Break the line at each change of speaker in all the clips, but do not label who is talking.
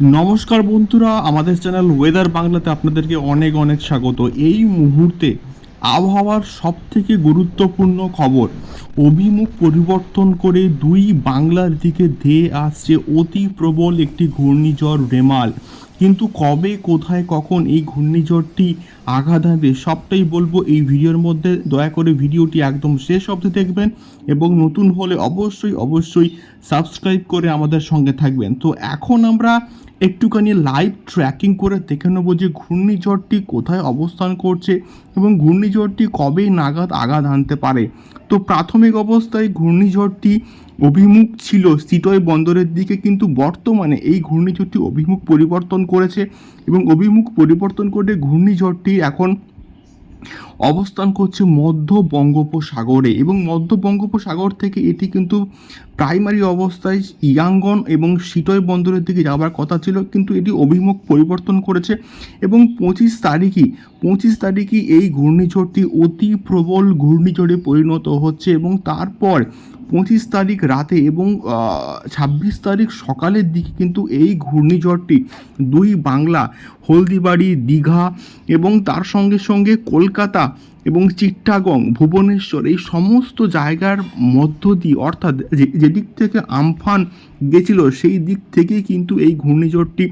নমস্কার বন্ধুরা, আমাদের চ্যানেল ওয়েদার বাংলাতে আপনাদেরকে অনেক অনেক স্বাগত। এই মুহূর্তে আবহাওয়ার সব থেকে গুরুত্বপূর্ণ খবর, অভিমুখ পরিবর্তন করে দুই বাংলার দিকে ধেয়ে আসছে অতি প্রবল একটি ঘূর্ণিঝড় রেমাল। কিন্তু কবে, কোথায়, কখন এই ঘূর্ণিঝড়টি আঘাত হানবে সবটাই বলব এই ভিডিওর মধ্যে। দয়া করে ভিডিওটি একদম শেষ অবধি দেখবেন এবং নতুন হলে অবশ্যই অবশ্যই সাবস্ক্রাইব করে আমাদের সঙ্গে থাকবেন। তো এখন আমরা একটুখানি লাইভ ট্র্যাকিং করে দেখে নেব যে ঘূর্ণিঝড়টি কোথায় অবস্থান করছে এবং ঘূর্ণিঝড়টি কবে নাগাদ আঘাত আনতে পারে। তো প্রাথমিক অবস্থায় ঘূর্ণিঝড়টি অভিমুখ ছিল সিটয় বন্দরের দিকে, কিন্তু বর্তমানে এই ঘূর্ণিঝড়টি অভিমুখ পরিবর্তন করেছে এবং অভিমুখ পরিবর্তন করে ঘূর্ণিঝড়টি এখন অবস্থান করছে মধ্য বঙ্গোপসাগরে এবং মধ্য বঙ্গোপসাগর থেকে এটি কিন্তু প্রাইমারি অবস্থায় ইয়াঙ্গন এবং সিটয় বন্দরের দিকে যাওয়ার কথা ছিল, কিন্তু এটি অভিমুখ পরিবর্তন করেছে এবং পঁচিশ তারিখই পঁচিশ তারিখই এই ঘূর্ণিঝড়টি অতি প্রবল ঘূর্ণিঝড়ে পরিণত হচ্ছে এবং তারপর পঁচিশ তারিখ রাতে এবং ছাব্বিশ তারিখ সকালের দিকে কিন্তু এই ঘূর্ণিঝড়টি দুই বাংলা, হলদিবাড়ি, দীঘা এবং তার সঙ্গে সঙ্গে কলকাতা এবং চিট্টাগং ভুবনেশ্বর এই সমস্ত জায়গার মধ্য দিয়ে অর্থাৎ যেদিক থেকে আমফান গেছিল সেই দিক থেকেই কিন্তু এই ঘূর্ণিঝড়টি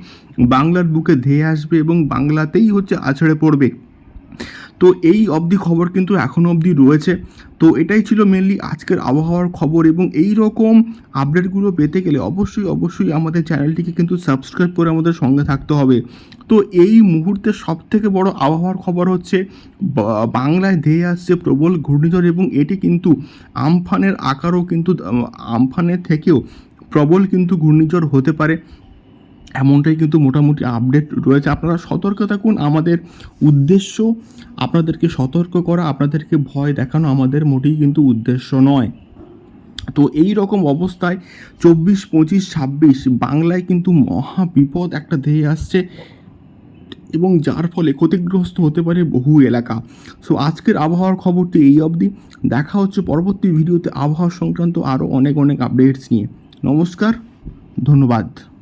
বাংলার বুকে ধেয়ে আসবে এবং বাংলাতেই হচ্ছে আছড়ে পড়বে। তো এই অবধি খবর কিন্তু এখনও অবধি রয়েছে। তো এটাই ছিল মেনলি আজকের আবহাওয়ার খবর এবং এই রকম আপডেটগুলো পেতে গেলে অবশ্যই অবশ্যই আমাদের চ্যানেলটিকে কিন্তু সাবস্ক্রাইব করে আমাদের সঙ্গে থাকতে হবে। তো এই মুহূর্তে সব থেকে বড় আবহাওয়ার খবর হচ্ছে বাংলায় ধেয়ে আসছে প্রবল ঘূর্ণিঝড় এবং এটি কিন্তু আমফানের আকারও কিন্তু আমফানের থেকেও প্রবল কিন্তু ঘূর্ণিঝড় হতে পারে। এমনটাই কিন্তু মোটামুটি আপডেট রয়েছে। আপনারা সতর্ক থাকুন। আমাদের উদ্দেশ্য আপনাদেরকে সতর্ক করা, আপনাদেরকে ভয় দেখানো আমাদের মোটেই কিন্তু উদ্দেশ্য নয়। তো এই রকম অবস্থায় চব্বিশ, পঁচিশ, ছাব্বিশ বাংলায় কিন্তু মহা বিপদ একটা ধেয়ে আসছে এবং যার ফলে ক্ষতিগ্রস্ত হতে পারে বহু এলাকা। সো আজকের আবহাওয়ার খবরটি এই অবধি। দেখা হচ্ছে পরবর্তী ভিডিওতে আবহাওয়া সংক্রান্ত আরও অনেক অনেক আপডেটস নিয়ে। নমস্কার, ধন্যবাদ।